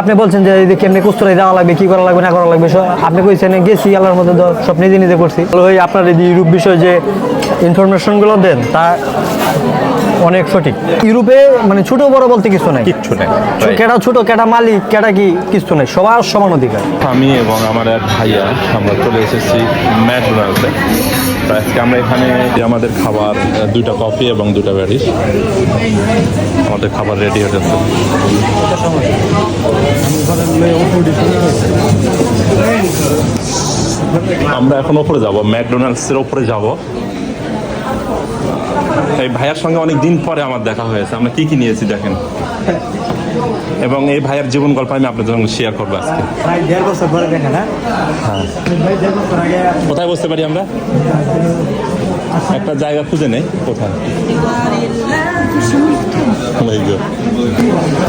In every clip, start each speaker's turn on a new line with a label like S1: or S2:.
S1: আপনি বলছেন যে কেমনি কুস্তরে যাওয়া লাগবে, কি করা লাগবে, না করা লাগবে আপনি কইছেন গেছি, আল্লাহর মধ্যে সব নিজে নিজে করছি। আপনার এই ইউরোপ বিষয়ে যে ইনফরমেশনগুলো দেন, তা অনেক সঠিক। ইউরোপে মানে ছোট বড় বলতে কিছু নাই।
S2: কিচ্ছু নেই।
S1: কেটা ছোট কেটা মালিক কেটা কি কিছু নেই সবার সমান অধিকার।
S2: আমি এবং আমার এক ভাইয়া আমরা চলে এসেছি ম্যাকডোনাল্ডসে। আজকে আমরা এখানে আমাদের খাবার দুইটা কফি এবং দুটা ব্যারিস আমাদের খাবার রেডি হয়ে যাচ্ছে। আমরা এখন ওপরে যাব ম্যাকডোনাল্ডসের ওপরে যাব। এই ভাইয়ার সঙ্গে অনেক দিন পরে আমার দেখা হয়েছে। আমরা কি কি নিয়েছি দেখেন। এবং এই ভাইয়ের জীবন গল্প আমি আপনাদের সঙ্গে শেয়ার করব আজকে।
S1: বছর আগে
S2: কোথায় বসতে পারি আমরা? একটা জায়গা খুঁজে নেই কোথায়?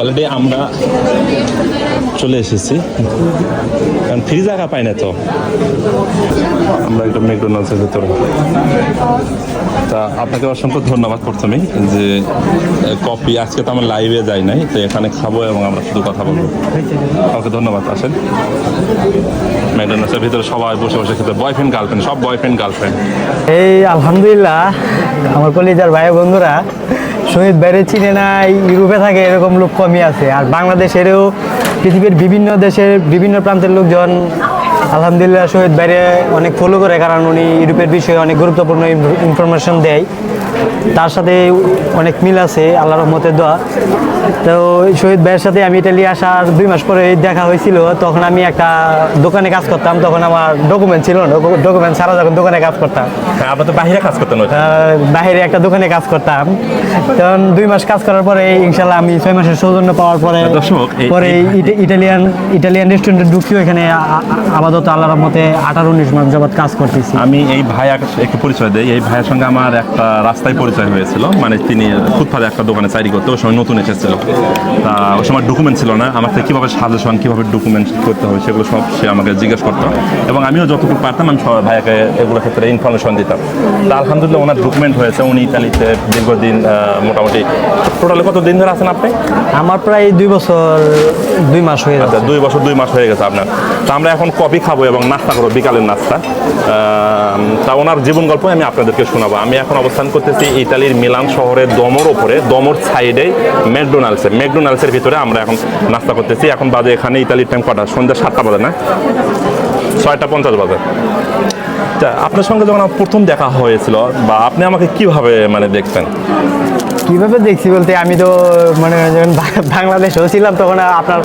S2: অলরেডি আমরা চলে এসেছি। কারণ ফ্রি জায়গা পাই না তো। আমরা একটা ম্যাকডোনাল্ডসের ভিতরে। তা আপনাকে অসংখ্য ধন্যবাদ প্রথমেই যে কপি আজকে তো আমার লাইভে যাই নাই তো এখানে খাব এবং আমরা শুধু কথা বলব। ওকে ধন্যবাদ আসেন। ম্যাকডোনাল্ডসের ভিতরে সবাই বসে বসে খেতে বয়ফ্রেন্ড গার্লফ্রেন্ড সব বয়ফ্রেন্ড গার্লফ্রেন্ড
S1: এই আলহামদুলিল্লাহ আমার কলিজার ভাই বন্ধুরা শহীদ বাইরে চিনে নাই, ইউরোপে থাকে, এরকম লোক কমই আছে। আর বাংলাদেশেরও পৃথিবীর বিভিন্ন দেশের বিভিন্ন প্রান্তের লোকজন আলহামদুলিল্লাহ শহীদ বাইরে অনেক ফলো করে, কারণ উনি ইউরোপের বিষয়ে অনেক গুরুত্বপূর্ণ ইনফরমেশন দেয়। তার সাথে অনেক মিল আছে আল্লাহ রহমতের দোয়া। তো শহীদ ভাইয়ের সাথে আমি ইটালি আসার দুই মাস পরে দেখা হয়েছিল। তখন আমি একটা দোকানে কাজ করতাম তখন আমার ডকুমেন্ট ছিল না ডকুমেন্ট ছাড়া যখন দোকানে কাজ করতাম।
S2: হ্যাঁ আমরা তো বাইরে কাজ
S1: করতাম বাইরে একটা দোকানে কাজ করতাম। তখন দুই মাস কাজ করার পরে ইনশাল্লাহ আমি ছয় মাসের সৌজন্য পাওয়ার পরে পরে ইটা- ইটালিয়ান ইটালিয়ান রেস্টুরেন্টে ঢুকছি এখানে আপাতত আল্লাহ রহমতে আঠারো উনিশ মাস যাবৎ কাজ করতেছি।
S2: আমি এই ভাই একটু পরিচয় দেই। এই ভাইয়ের সঙ্গে আমার একটা রাস্তায় পরিচয় হয়েছিল। মানে তিনি ফুটপাতে একটা দোকানে চাকরি করতে ওই সময় নতুন এসেছিল। তা ওই সময় ডকুমেন্ট ছিল না। আমার থেকে কীভাবে সাজেশন কীভাবে ডকুমেন্ট করতে হবে সেগুলো সব সে আমাকে জিজ্ঞেস করতো। এবং আমিও যতটুকু পারতাম আমি সবাই ভাইয়াকে এগুলোর ক্ষেত্রে ইনফরমেশন দিতাম। তা আলহামদুলিল্লাহ ওনার ডকুমেন্ট হয়েছে। উনি ইতালিতে দীর্ঘদিন মোটামুটি টোটালি কত দিন ধরে আছেন আপনি?
S1: আমার প্রায় দুই বছর দুই মাস হয়ে গেছে।
S2: দুই বছর দুই মাস হয়ে গেছে আপনার। তা আমরা এখন কফি খাব এবং নাস্তা করব বিকালের নাস্তা। তা ওনার জীবন গল্প আমি আপনাদেরকে শোনাবো। আমি এখন অবস্থান করতেছি ইতালির মিলান শহরের দমর ওপরে দমর সাইডে ম্যাকডোনাল্ডসে ম্যাকডোনাল্ডসের ভিতরে আমরা এখন নাস্তা করতেছি। এখন বাজে এখানে ইতালির টাইম কটা? সন্ধ্যা সাতটা বাজে না? ছয়টা পঞ্চাশ বাজে। আপনার সঙ্গে যখন আমার প্রথম দেখা হয়েছিল বা আপনি আমাকে কীভাবে মানে দেখতেন?
S1: কীভাবে দেখছি বলতে আমি তো মানে যখন বাংলাদেশেও ছিলাম তখন আপনার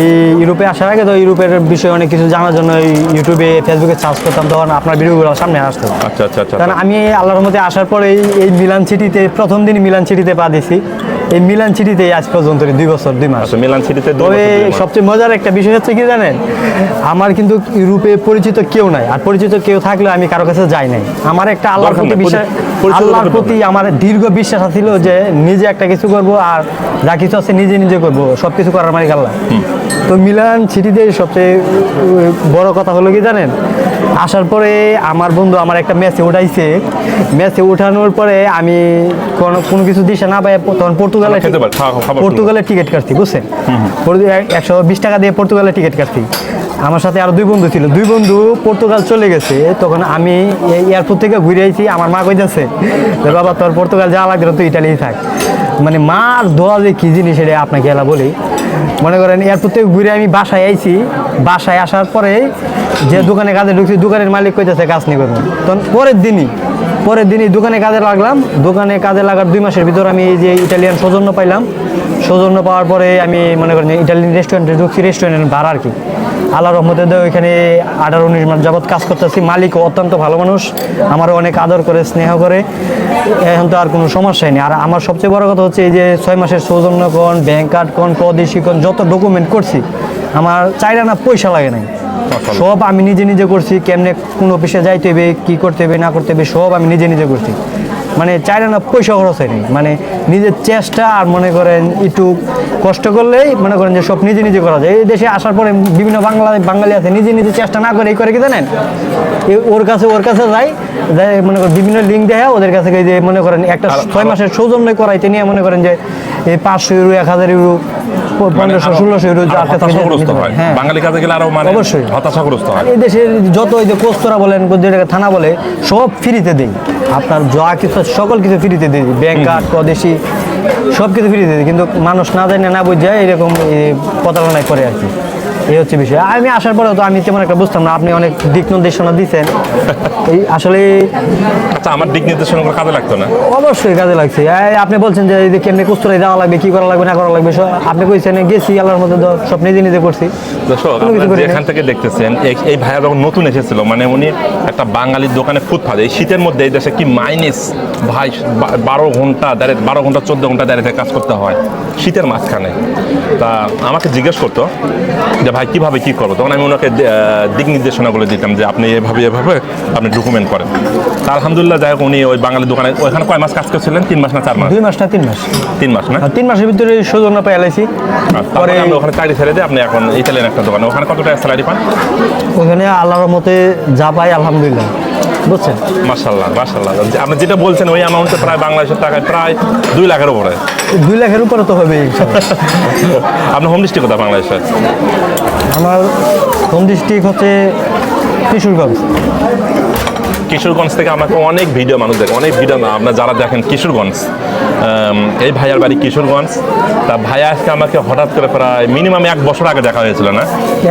S1: এই ইউরোপে আসার আগে তো ইউরোপের বিষয়ে অনেক কিছু জানার জন্য এই ইউটিউবে ফেসবুকে সার্চ করতাম তখন আপনার ভিডিওগুলো সামনে আসতো।
S2: আচ্ছা আচ্ছা আচ্ছা।
S1: কারণ আমি আল্লাহর মধ্যে আসার পরে এই এই মিলান সিটিতে প্রথম দিন মিলান সিটিতে পা দিছি এই মিলান সিটিতে আজ পর্যন্ত দুই বছর দুই মাস।
S2: আচ্ছা মিলান সিটিতে
S1: তবে। সবচেয়ে মজার একটা বিষয় হচ্ছে কি জানেন? আমার কিন্তু ইউরোপে পরিচিত কেউ নাই আর পরিচিত কেউ থাকলে আমি কারও কাছে যাই নাই। আমার একটা আল্লাহর প্রতি বিশ্বাস আল্লাহর প্রতি আমার দীর্ঘ বিশ্বাস ছিল যে নিজে একটা কিছু করব আর যা কিছু আছে নিজে নিজে করব সব কিছু করার মালিক আল্লাহ। তো মিলান সিটিতে সবচেয়ে বড় কথা হলো কি জানেন? আসার পরে আমার বন্ধু আমার একটা ম্যাচে উঠাইছে। ম্যাচে উঠানোর পরে আমি কোনো কোনো কিছু দিশা না পাই তখন পর্তুগালে পর্তুগালের টিকিট কাটছি বুঝছেন? একশো বিশ টাকা দিয়ে পর্তুগালের টিকিট কাটছি। আমার সাথে আরও দুই বন্ধু ছিল। দুই বন্ধু পর্তুগাল চলে গেছে। তখন আমি এয়ারপোর্ট থেকে ঘুরে আইছি। আমার মা কইতেছে বাবা তোর পর্তুগাল যাওয়া লাগবে তুই ইটালি থাক। মানে মার দোয়া যে কি জিনিস এটা আপনাকে এলা বলি। মনে করেন এয়ারপোর্ট থেকে ঘুরে আমি বাসায় আইছি। বাসায় আসার পরে যে দোকানে কাজে ঢুকছি, দোকানের মালিক কইতেছে, কাজ নিয়ে করব। তখন পরের দিনই পরের দিনই দোকানে কাজে লাগলাম। দোকানে কাজে লাগার দুই মাসের ভিতর আমি এই যে ইটালিয়ান সৌজন্য পাইলাম। সৌজন্য পাওয়ার পরে আমি মনে করেন ইটালিয়ান রেস্টুরেন্টে ঢুকছি রেস্টুরেন্টের ভাড়া আর কি। আল্লাহ রহমতে দেয় ওইখানে আঠারো উনিশ মাস যাবৎ কাজ করতেছি। মালিক অত্যন্ত ভালো মানুষ আমারও অনেক আদর করে স্নেহ করে। এখন তো আর কোনো সমস্যাই নেই। আর আমার সবচেয়ে বড় কথা হচ্ছে এই যে ছয় মাসের সৌজন্য কোন ব্যাংক কার্ড কোন যত ডকুমেন্ট করছি আমার চাইলে না পয়সা লাগে নাই। সব আমি নিজে নিজে করছি কেমনে কোন অফিসে যাইতে হবে কি করতে হবে না করতে হবে সব আমি নিজে নিজে করছি। মানে চাইলে না পয়সা খরচ হয়নি। মানে নিজের চেষ্টা আর মনে করেন একটু কষ্ট করলেই মনে করেন যে সব নিজে নিজে করা যায়। এই দেশে আসার পরে বিভিন্ন বাংলা বাঙালি আছে নিজে নিজে চেষ্টা না করে এই করে কি জানেন? ওর কাছে ওর কাছে যাই যাই মনে করেন বিভিন্ন লিঙ্ক দেয় ওদের কাছে যে মনে করেন একটা ছয় মাসের সৌজন্য করাইতে নিয়ে মনে করেন যে এই পাঁচশো ইউরো এক হাজার ইউরো পনেরোশো ষোলোশো ইউরো
S2: হতাশাগ্রস্ত হয়।
S1: হ্যাঁ।
S2: বাঙালি কাজে গেলে আরও মানে
S1: অবশ্যই।
S2: হতাশাগ্রস্ত হয়।
S1: এই দেশের যত ওই যে কোস্তরা বলেন যেটাকে থানা বলে সব ফ্রিতে দেই। আপনার যা কিছু সকল কিছু ফ্রিতে দিই। ব্যাংক কার্ড স্বদেশি সব কিছু ফ্রিতে দিই। কিন্তু মানুষ না জানে না বুঝে এরকম প্রতারণায় করে আর কি। এই হচ্ছে বিষয়। আমি আসার পরেও তো আমি তেমন একটা বুঝতাম না আপনি অনেক দিক নির্দেশনা দিচ্ছেন এই আসলে
S2: আচ্ছা আমার দিক নির্দেশনা কাজে লাগতো না?
S1: অবশ্যই কাজে লাগছে। আপনি বলছেন যে এই যে কেমনি কুস্তরায় যাওয়া লাগবে কি করা লাগবে না করা লাগবে আপনি কইছেন গেছি আল্লাহর মধ্যে সব নিজে নিজে করছি।
S2: দর্শক। যেখান থেকে দেখতেছেন এই- ভাইয়া যখন নতুন এসেছিল মানে উনি একটা বাঙালির দোকানে ফুটপাত এই শীতের মধ্যে এই দেশে কি মাইনাস ভাই বারো ঘণ্টা দাঁড়িয়ে বারো ঘণ্টা চোদ্দ ঘণ্টা দাঁড়িয়ে কাজ করতে হয় শীতের মাঝখানে। তা আমাকে জিজ্ঞেস করতো যে ভাই কীভাবে কী করব তখন আমি ওনাকে দিক নির্দেশনাগুলো দিতাম যে আপনি এভাবে এভাবে আপনি ডকুমেন্ট করেন। আলহামদুলিল্লাহ যাই হোক উনি ওই বাঙালি দোকানে ওইখানে কয় মাস কাজ করছিলেন? তিন মাস না চার মাস?
S1: দুই মাস না তিন মাস।
S2: তিন মাস না?
S1: আর তিন মাসের ভিতরে সৌজন্য পাই এলাইছি
S2: তারপরে আমি ওখানে চাকরি ছেড়ে দিই আপনি এখন ইতালিয়ান একটা দোকানে। ওখানে কতটা টাকা স্যালারি পান?
S1: ওখানে আল্লাহর মতে যা পাই আলহামদুলিল্লাহ। বুঝছেন?
S2: মাশাল্লাহ মাশাল্লাহ আপনি যেটা বলছেন ওই অ্যামাউন্টে প্রায় বাংলাদেশের টাকায় প্রায় দুই লাখের উপরে।
S1: দুই লাখের উপরে তো হবে
S2: আপনার হোম ডিস্ট্রিক্ট কোথায় বাংলাদেশে?
S1: আমার হোম ডিস্ট্রিক্ট হচ্ছে কিশোরগঞ্জ।
S2: কিশোরগঞ্জ থেকে আমাকে অনেক ভিডিও মানুষ দেখে অনেক ভিডিও আপনার যারা দেখেন কিশোরগঞ্জ এই ভাইয়ার বাড়ি কিশোরগঞ্জ। তা ভাইয়া আজকে আমাকে হঠাৎ করে প্রায় মিনিমাম এক বছর আগে দেখা হয়েছিল না?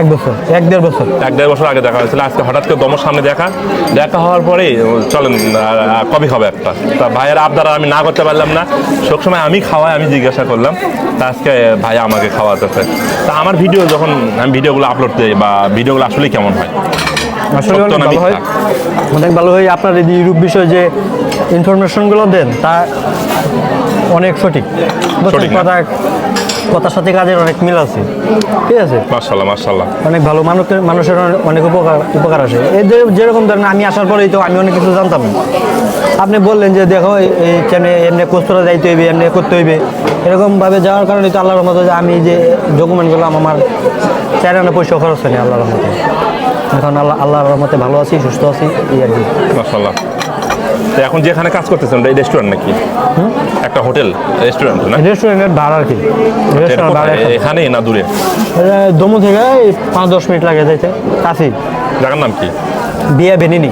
S1: এক বছর এক দেড় বছর।
S2: এক দেড় বছর আগে দেখা হয়েছিল আজকে হঠাৎ করে দমর সামনে দেখা। দেখা হওয়ার পরেই চলেন কবে খাবে একটা? তা ভাইয়ের আবদার আমি না করতে পারলাম না। সবসময় আমি খাওয়াই আমি জিজ্ঞাসা করলাম। তা আজকে ভাইয়া আমাকে খাওয়াতেছে। তা আমার ভিডিও যখন আমি ভিডিওগুলো আপলোড দিই বা ভিডিওগুলো আসলে কেমন হয়?
S1: আসলে অনেক ভালো হয়। অনেক ভালো হয় আপনার এই যে ইউরোপ বিষয়ে যে ইনফরমেশনগুলো দেন তা অনেক সঠিক।
S2: সঠিক
S1: কথা কথার সাথে কাজের অনেক মিল আছে। ঠিক আছে?
S2: মার্শাল্লাহ মার্শাল্লাহ
S1: অনেক ভালো মানুষের মানুষের অনেক- উপকার উপকার আসে। এই যে যেরকম ধরেন আমি আসার পরেই তো আমি অনেক কিছু জানতাম। না আপনি বললেন যে দেখো এই- কেমনে এমনি কোস্তরা যাইতে হইবে এমনি করতে হইবে। এরকমভাবে যাওয়ার কারণে তো আল্লাহর মতো যে আমি যে ডকুমেন্টগুলো আমার চার আনা পয়সা খরচ হয়নি আল্লাহর মতো এখন আল্লাহ আল্লাহর রহমতে ভালো আছি সুস্থ আছি এই আর কি।
S2: তো এখন যেখানে কাজ করতেছেন এই রেস্টুরেন্ট নাকি? একটা হোটেল রেস্টুরেন্ট না?
S1: রেস্টুরেন্টের ভাড়া আর কি। রেস্টুরেন্ট ভাড়া?
S2: এখানে। না দূরে?
S1: দমু থেকে পাঁচ দশ মিনিট লাগে যাইতে। কাছেই।
S2: জায়গার নাম কি?
S1: বিয়া বেনিনি।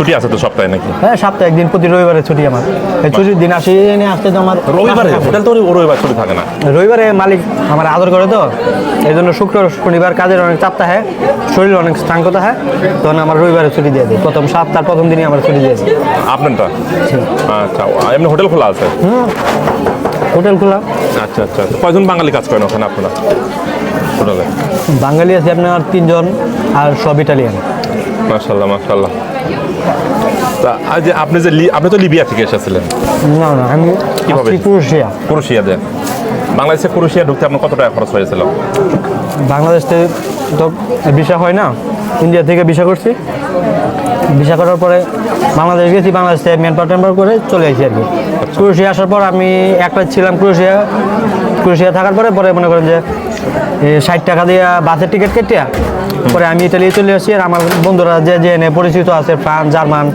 S2: ছুটি আছে তো সপ্তাহে নাকি?
S1: হ্যাঁ সপ্তাহে একদিন প্রতি রবিবারে ছুটি আমার। এই ছুটির দিন আসি এনে আসতে তো আমার
S2: রবিবারে? হোটেল তো রবিবার ছুটি থাকে না।
S1: রবিবারে মালিক আমার আদর করে তো। এই জন্য শুক্র শনিবার কাজের অনেক চাপ থাকে শরীর অনেক স্থাঙ্ক হয়। তখন আমার রবিবারে ছুটি দিয়ে দেয় প্রথম সপ্তাহ প্রথম দিনই আমার ছুটি দিয়ে দেয়
S2: আপনারটা? আচ্ছা এমনি হোটেল খোলা আছে?
S1: হোটেল খোলা।
S2: আচ্ছা আচ্ছা তো কয়জন বাঙালি কাজ করেন ওখানে আপনারা? হোটেলে?
S1: বাঙালি আছে আপনার তিনজন আর সব ইটালিয়ান।
S2: মাশাল্লাহ মাশাল্লাহ তা যে আপনি যে আপনি তো লিবিয়া থেকে এসেছিলেন।
S1: না না আমি
S2: কীভাবে? ক্রোশিয়া দেন বাংলাদেশে ক্রোশিয়া ঢুকতে আপনার কত টাকা খরচ হয়েছিল?
S1: বাংলাদেশ থেকে তো ভিসা হয় না ইন্ডিয়া থেকে ভিসা করছি। ভিসা করার পরে বাংলাদেশ গেছি বাংলাদেশ থেকে ম্যান টেম্পার করে চলে আসি আর কি। ক্রোয়েশিয়া আসার পর আমি এক রাত ছিলাম ক্রোয়েশিয়া। ক্রোয়েশিয়া থাকার পরে পরে মনে করেন যে ষাট টাকা দিয়ে বাসের টিকিট কেটে পরে আমি ইতালি চলে আসি আর আমার বন্ধুরা যে যে এনে পরিচিত আছে ফ্রান্স জার্মান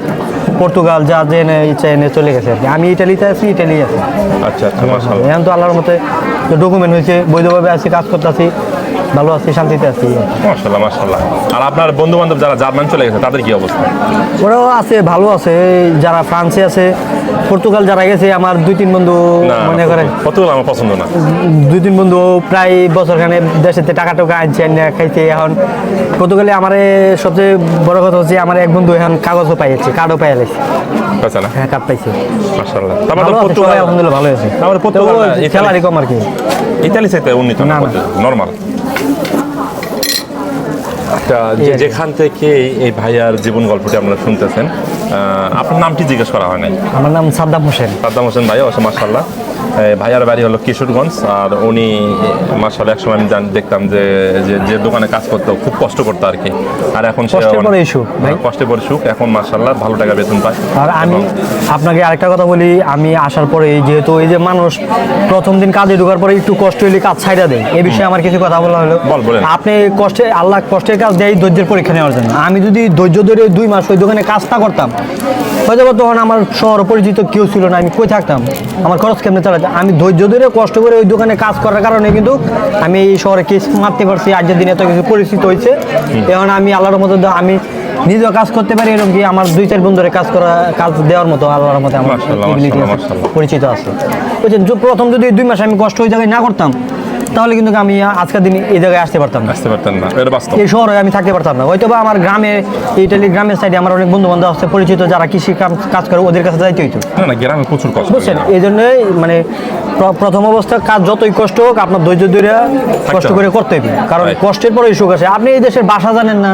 S1: পর্তুগাল যা যে এনে ইচ্ছা এনে চলে গেছে আর কি। আমি ইতালিতে আছি ইটালি আছি।
S2: আচ্ছা আচ্ছা
S1: এখন তো আল্লাহর মতে ডকুমেন্ট হয়েছে বৈধভাবে আছি কাজ করতে আছি ভালো আছি শান্তিতে আছি।
S2: মাশাল্লাহ মাশাল্লাহ আর আপনার বন্ধু বান্ধব যারা জার্মান চলে গেছে তাদের কি অবস্থা?
S1: ওরাও আছে ভালো আছে। যারা ফ্রান্সে আছে পর্তুগাল যারা গেছে আমার দুই তিন বন্ধু মনে করে।
S2: পর্তুগাল আমার পছন্দ না।
S1: দুই তিন বন্ধু প্রায় বছরখানে দেশেতে টাকা টাকা আনছে খাইছে। এখন পর্তুগালে আমার সবচেয়ে বড় কথা হচ্ছে আমার এক বন্ধু এখন কাগজও পাইছে কার্ডও পাই গেছে। হ্যাঁ কার্ড পাইছে।
S2: মাশাল্লাহ
S1: ভালো আছে,
S2: পর্তুগাল
S1: আলহামদুলিল্লাহ ভালো
S2: পর্তুগাল।
S1: স্যালারি কম আর কি?
S2: ইতালি সাথে উন্নীত
S1: না।
S2: নর্মাল। যেখান থেকে এই ভাইয়ার জীবন গল্পটি আপনারা শুনতেছেন আহ, আপনার নামটি জিজ্ঞেস করা হয় নাই।
S1: আমার নাম সাদ্দাম হোসেন।
S2: সাদ্দাম হোসেন ভাই অসম মার্শাল্লাহ ভাইয়ার বাড়ি হলো কিশোরগঞ্জ আর উনি মার্শাল এক সময় আমি দেখতাম যে যে- দোকানে কাজ করতো খুব কষ্ট করতো আর কি। আর এখন
S1: সুখ, ভাই।
S2: হ্যাঁ, পরে সুখ এখন মার্শাল্লাহ ভালো টাকা বেতন পায়।
S1: আর আমি আপনাকে আরেকটা কথা বলি আমি আসার পরে যেহেতু এই যে মানুষ প্রথম দিন কাজে ঢোকার পরে একটু কষ্ট হইলে কাজ ছাইড়া দেয়। এই বিষয়ে আমার কিছু কথা বলা হলো।
S2: বল, বলেন।
S1: আপনি কষ্টে আল্লাহ কষ্টের কাজ দেয় ধৈর্যের পরীক্ষা নেওয়ার জন্য। আমি যদি ধৈর্য ধরে দুই মাস ওই দোকানে কাজ না করতাম হয়তো তখন আমার শহর পরিচিত কেউ ছিল না আমি কই থাকতাম? আমার খরচ কেমনে চালাতাম? আমি ধৈর্য ধরে কষ্ট করে ওই দোকানে কাজ করার কারণে কিন্তু আমি এই শহরে কেস মারতে পারছি আজকের দিনে এত কিছু পরিচিত হয়েছে। এখন আমি আল্লাহর মতো আমি নিজেও কাজ করতে পারি এরকম কি আমার দুই চার বন্ধুরে কাজ করা কাজ দেওয়ার মতো আল্লাহর মতো আমার। পরিচিত আছে। বলছেন প্রথম যদি দুই মাস আমি কষ্ট হয়ে যাবে না করতাম? তাহলে কিন্তু আমি আজকের দিন এই জায়গায় আসতে পারতাম না।
S2: আসতে পারতাম না এটা বাস্তব।
S1: এই শহরে আমি থাকতে পারতাম না। হয়তো বা আমার গ্রামে ইটালি গ্রামের সাইডে আমার অনেক বন্ধু বান্ধব আছে পরিচিত যারা কৃষি কাজ করে ওদের কাছে যাইতে হইতো।
S2: না না গ্রামে প্রচুর কষ্ট
S1: বুঝছেন? এই জন্যই মানে প্রথম অবস্থা কাজ যতই কষ্ট হোক আপনার ধৈর্য ধরে কষ্ট করে করতে হবে কারণ কষ্টের পরেই সুখ আছে আপনি এই দেশের ভাষা জানেন না।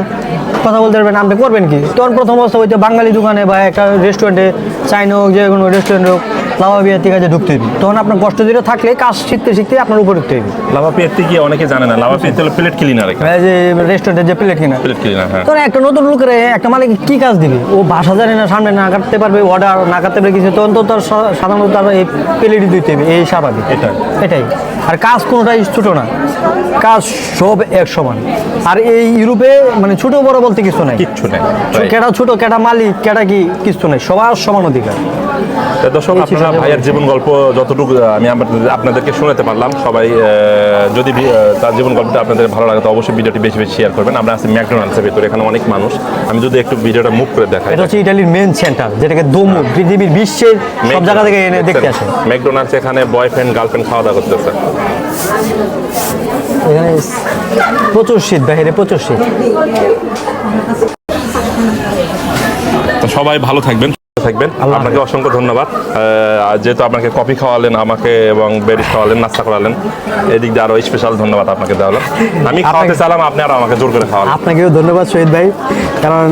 S1: কথা বলতে পারবেন আপনি করবেন কি? তখন প্রথম অবস্থা হইতে বাঙালি দোকানে বা একটা রেস্টুরেন্টে চাইনা হোক যে কোনো রেস্টুরেন্ট হোক লাভা বিয়ার থেকে ঢুকতে হবে তখন আপনার কষ্ট ধরে থাকলে কাজ শিখতে শিখতে আপনার উপর উঠতে হবে
S2: লাভা পেতে গিয়ে অনেকে জানে না লাভা পেতে হলো প্লেট ক্লিনার
S1: যে রেস্টুরেন্টে যে প্লেট কিনা
S2: প্লেট ক্লিনার হ্যাঁ।
S1: তখন একটা নতুন লোকের একটা মালিক কি কাজ দিবে? ও ভাষা জানে না সামনে না কাটতে পারবে অর্ডার না কাটতে পারবে কিছু তখন তো তার সাধারণত তার এই পেলেটি দিতে হবে এই স্বাভাবিক।
S2: এটাই।
S1: এটাই। আর কাজ কোনোটাই ছোট না। কাজ সব এক সমান। আর এই ইউরোপে মানে ছোট বড় বলতে কিছু নাই।
S2: কিচ্ছু নাই।
S1: কেটা ছোট কেটা মালিক কেটা কি কিছু নাই। সবার সমান অধিকার।
S2: দর্শক আপনারা ভাইয়ের জীবন গল্প যতটুকু আমি আপনাদেরকে শোনাতে পারলাম সবাই যদি তার জীবন গল্পটা আপনাদের ভালো লাগে তো অবশ্যই ভিডিওটি বেশি বেশি শেয়ার করবেন। আমরা আছি ম্যাকডোনাল্ডসের ভিতরে এখানে অনেক মানুষ। আমি যদি একটু ভিডিওটা মুভ করে দেখাই।
S1: এটা হচ্ছে ইটালির মেন সেন্টার যেটাকে দমু পৃথিবীর বিশ্বের সব জায়গা থেকে এনে দেখতে আসে।
S2: ম্যাকডোনাল্ডস এখানে বয়ফ্রেন্ড গার্লফ্রেন্ড খাওয়া দাওয়া করতেছে।
S1: এখানে প্রচুর শীত বাইরে প্রচুর শীত।
S2: তো সবাই ভালো থাকবেন। থাকবেন। আপনাকে অসংখ্য ধন্যবাদ। যেহেতু আপনাকে কফি খাওয়ালেন আমাকে এবং বেরিস খাওয়ালেন নাস্তা করালেন এদিক দিয়ে আরও স্পেশাল ধন্যবাদ আপনাকে দেওয়ালাম আমি খাওয়াতে চালাম আপনি আর আমাকে জোর করে খাওয়ালেন।
S1: আপনাকেও ধন্যবাদ শহীদ ভাই। কারণ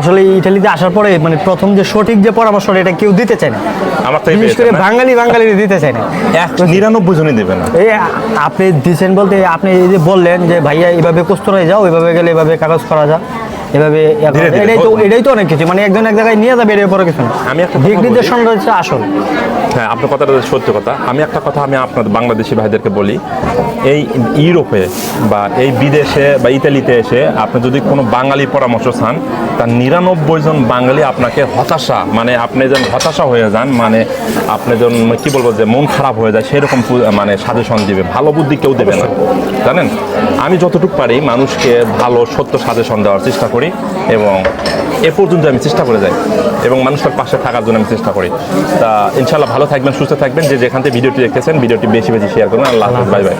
S1: আসলে ইটালিতে আসার পরে মানে প্রথম যে সঠিক যে পরামর্শটা এটা কেউ দিতে চায় না।
S2: আমার থেকে
S1: বিশেষ করে বাঙালি বাঙালি দিতে চায় না।
S2: নিরানব্বই জনই দেবে না।
S1: এই আপনি দিচ্ছেন বলতে আপনি এই যে বললেন যে ভাইয়া এইভাবে কস্তরায় যাও এভাবে গেলে এভাবে কাগজ করা যা এভাবে এটাই তো এটাই তো অনেক কিছু। মানে একজন এক জায়গায় নিয়ে যাবে এর পরে কিছু না।
S2: আমি একটা
S1: দিক
S2: নির্দেশন
S1: রয়েছে হচ্ছে আসল।
S2: হ্যাঁ আপনার কথাটা সত্য কথা। আমি একটা কথা আমি আপনার বাংলাদেশি ভাইদেরকে বলি। এই ইউরোপে বা এই বিদেশে বা ইতালিতে এসে আপনি যদি কোনো বাঙালি পরামর্শ চান, তার নিরানব্বই জন বাঙালি আপনাকে হতাশা মানে আপনি যেন হতাশা হয়ে যান মানে আপনি যেন, কী বলব যে মন খারাপ হয়ে যায়, সেরকম মানে সাজেশন দিবে। ভালো বুদ্ধি কেউ দেবে না। জানেন? আমি যতটুকু পারি মানুষকে ভালো, সত্য সাজেশন দেওয়ার চেষ্টা করি এবং এ পর্যন্ত আমি চেষ্টা করে যাই এবং মানুষটার পাশে থাকার জন্য আমি চেষ্টা করি। তা ইনশাল্লাহ ভালো থাকবেন, সুস্থ থাকবেন। যে যেখান থেকে ভিডিওটি দেখতেছেন, ভিডিওটি বেশি বেশি শেয়ার করবেন। আল্লাহ বাই বাই।